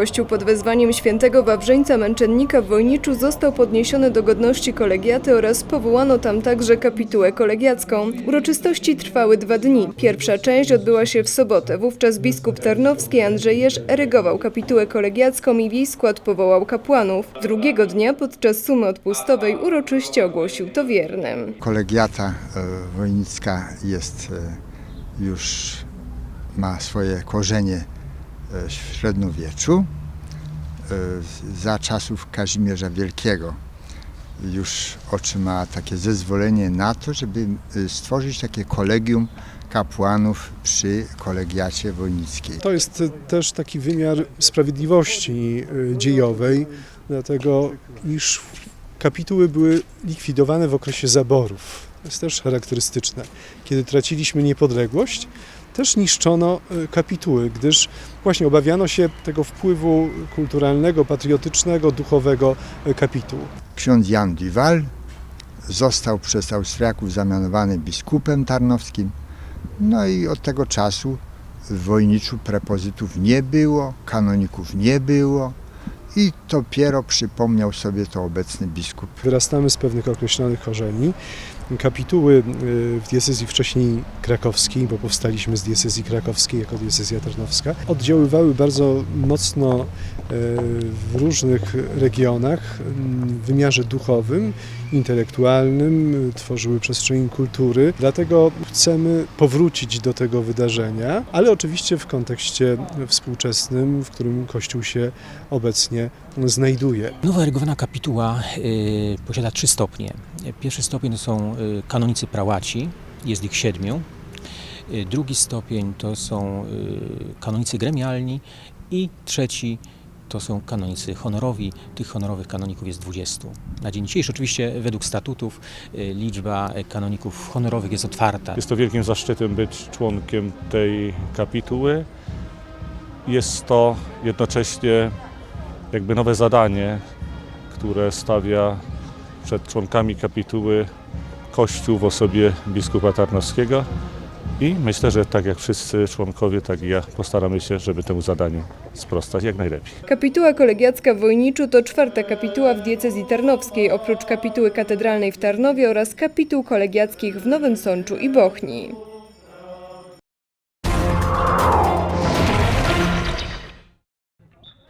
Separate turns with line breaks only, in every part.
Kościół pod wezwaniem świętego Wawrzeńca Męczennika w Wojniczu został podniesiony do godności kolegiaty oraz powołano tam także kapitułę kolegiacką. Uroczystości trwały dwa dni. Pierwsza część odbyła się w sobotę. Wówczas biskup Tarnowski Andrzej Jerz erygował kapitułę kolegiacką i w jej skład powołał kapłanów. Drugiego dnia podczas sumy odpustowej uroczyście ogłosił to wiernym.
Kolegiata e, wojnicka jest e, już ma swoje korzenie w średniowieczu. E, Za czasów Kazimierza Wielkiego już otrzymała takie zezwolenie na to, żeby e, stworzyć takie kolegium kapłanów przy kolegiacie wojnickiej.
To jest e, też taki wymiar sprawiedliwości e, dziejowej, dlatego iż kapituły były likwidowane w okresie zaborów. To jest też charakterystyczne. Kiedy traciliśmy niepodległość, też niszczono e, kapituły, gdyż właśnie obawiano się tego wpływu kulturalnego, patriotycznego, duchowego e, kapituł.
Ksiądz Jan Duval został przez Austriaków zamianowany biskupem tarnowskim. No i od tego czasu w Wojniczu prepozytów nie było, kanoników nie było i dopiero przypomniał sobie to obecny biskup.
Wyrastamy z pewnych określonych korzeni. Kapituły y, w diecezji wcześniej krakowskiej, bo powstaliśmy z diecezji krakowskiej jako diecezja tarnowska, oddziaływały bardzo mocno y, w różnych regionach y, w wymiarze duchowym, intelektualnym, tworzyły przestrzeń kultury. Dlatego chcemy powrócić do tego wydarzenia, ale oczywiście w kontekście współczesnym, w którym Kościół się obecnie znajduje.
Nowa erygowana kapituła y, posiada trzy stopnie. Pierwszy stopień to są y, kanonicy prałaci, jest ich siedmiu. Y, drugi stopień to są kanonicy gremialni i trzeci to są kanonicy honorowi. Tych honorowych kanoników jest 20. Na dzień dzisiejszy oczywiście według statutów y, liczba kanoników honorowych jest otwarta.
Jest to wielkim zaszczytem być członkiem tej kapituły. Jest to jednocześnie jakby nowe zadanie, które stawia przed członkami kapituły Kościół w osobie biskupa Tarnowskiego. I myślę, że tak jak wszyscy członkowie, tak i ja postaramy się, żeby temu zadaniu sprostać jak najlepiej.
Kapituła kolegiacka w Wojniczu to czwarta kapituła w diecezji tarnowskiej, oprócz kapituły katedralnej w Tarnowie oraz kapituł kolegiackich w Nowym Sączu i Bochni.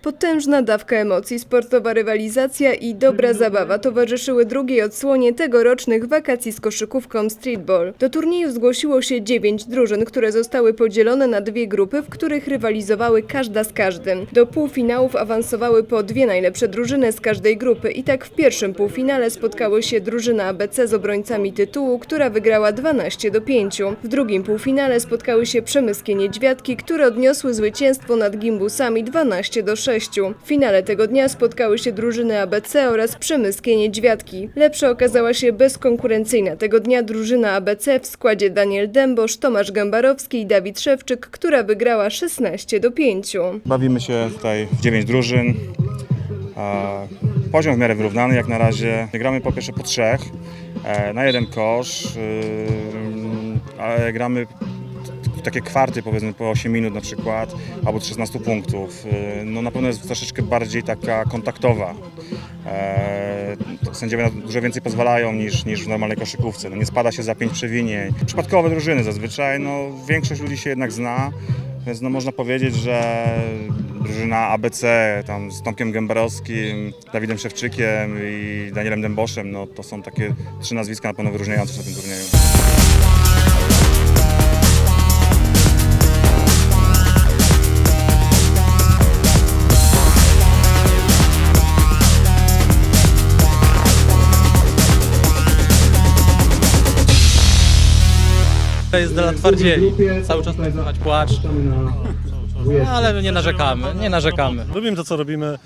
Potężna dawka emocji, sportowa rywalizacja i dobra zabawa towarzyszyły drugiej odsłonie tegorocznych wakacji z koszykówką streetball. Do turnieju zgłosiło się dziewięć drużyn, które zostały podzielone na dwie grupy, w których rywalizowały każda z każdym. Do półfinałów awansowały po dwie najlepsze drużyny z każdej grupy i tak w pierwszym półfinale spotkały się drużyna ABC z obrońcami tytułu, która wygrała 12 do 5. W drugim półfinale spotkały się przemyskie niedźwiadki, które odniosły zwycięstwo nad gimbusami 12 do 6. W finale tego dnia spotkały się drużyny ABC oraz przemyskie niedźwiadki. Lepsza okazała się bezkonkurencyjna tego dnia drużyna ABC w składzie Daniel Dębosz, Tomasz Gębarowski i Dawid Szewczyk, która wygrała 16 do 5.
Bawimy się tutaj w 9 drużyn. Poziom w miarę wyrównany jak na razie. Gramy po pierwsze po trzech e, na jeden kosz, ym, ale gramy takie kwarty powiedzmy po 8 minut na przykład, albo 16 punktów. Y, No na pewno jest troszeczkę bardziej taka kontaktowa. E, Sędziowie na dużo więcej pozwalają niż, niż w normalnej koszykówce. No nie spada się za pięć przewinień. Przypadkowe drużyny zazwyczaj, no większość ludzi się jednak zna. Więc no można powiedzieć, że drużyna ABC tam z Tomkiem Gębarowskim, Dawidem Szewczykiem i Danielem Dęboszem, no to są takie trzy nazwiska na pewno wyróżniające się na tym turnieju.
To jest dla twardzieli. Cały czas słychać płacz. No, ale nie narzekamy, nie narzekamy.
Lubimy to, co robimy.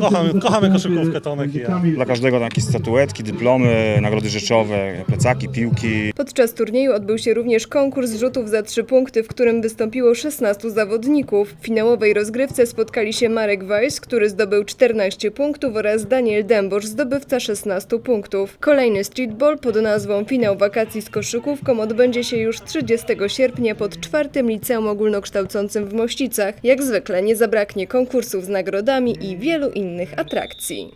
Kochamy, kochamy koszykówkę, Tomek i ja.
Dla każdego jakieś statuetki, dyplomy, nagrody rzeczowe, plecaki, piłki.
Podczas turnieju odbył się również konkurs rzutów za trzy punkty, w którym wystąpiło 16 zawodników. W finałowej rozgrywce spotkali się Marek Weiss, który zdobył 14 punktów oraz Daniel Dębosz, zdobywca 16 punktów. Kolejny streetball pod nazwą Finał wakacji z koszykówką odbędzie się już 30 sierpnia pod czwartym liceum ogólnokształcącym w Mościcach. Jak zwykle nie zabraknie konkursów z nagrodami i wielu innych atrakcji.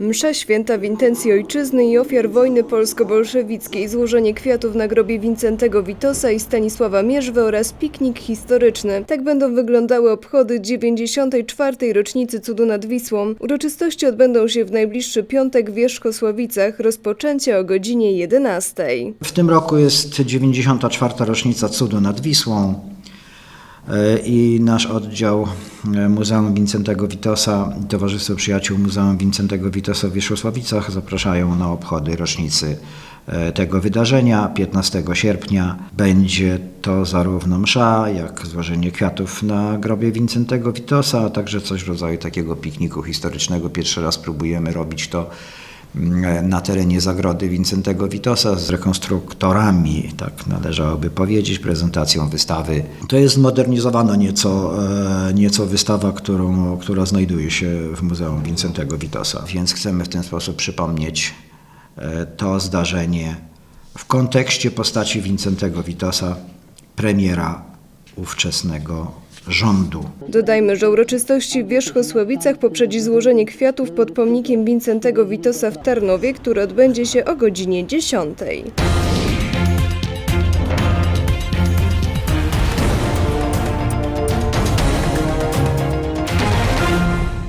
Msza święta w intencji ojczyzny i ofiar wojny polsko-bolszewickiej, złożenie kwiatów na grobie Wincentego Witosa i Stanisława Mierzwy oraz piknik historyczny. Tak będą wyglądały obchody 94. rocznicy Cudu nad Wisłą. Uroczystości odbędą się w najbliższy piątek w Wierzchosławicach, rozpoczęcie o godzinie 11.
W tym roku jest 94. rocznica Cudu nad Wisłą i nasz oddział e, Muzeum Wincentego Witosa i Towarzystwo Przyjaciół Muzeum Wincentego Witosa w Wierzchosławicach zapraszają na obchody rocznicy e, tego wydarzenia. 15 sierpnia będzie to zarówno msza, jak złożenie kwiatów na grobie Wincentego Witosa, a także coś w rodzaju takiego pikniku historycznego. Pierwszy raz próbujemy robić to na terenie zagrody Wincentego Witosa z rekonstruktorami, tak należałoby powiedzieć, prezentacją wystawy. To jest zmodernizowana nieco, e, nieco wystawa, którą, która znajduje się w Muzeum Wincentego Witosa, więc chcemy w ten sposób przypomnieć e, to zdarzenie w kontekście postaci Wincentego Witosa, premiera ówczesnego rządu.
Dodajmy, że uroczystości w Wierzchosławicach poprzedzi złożenie kwiatów pod pomnikiem Wincentego Witosa w Tarnowie, które odbędzie się o godzinie 10.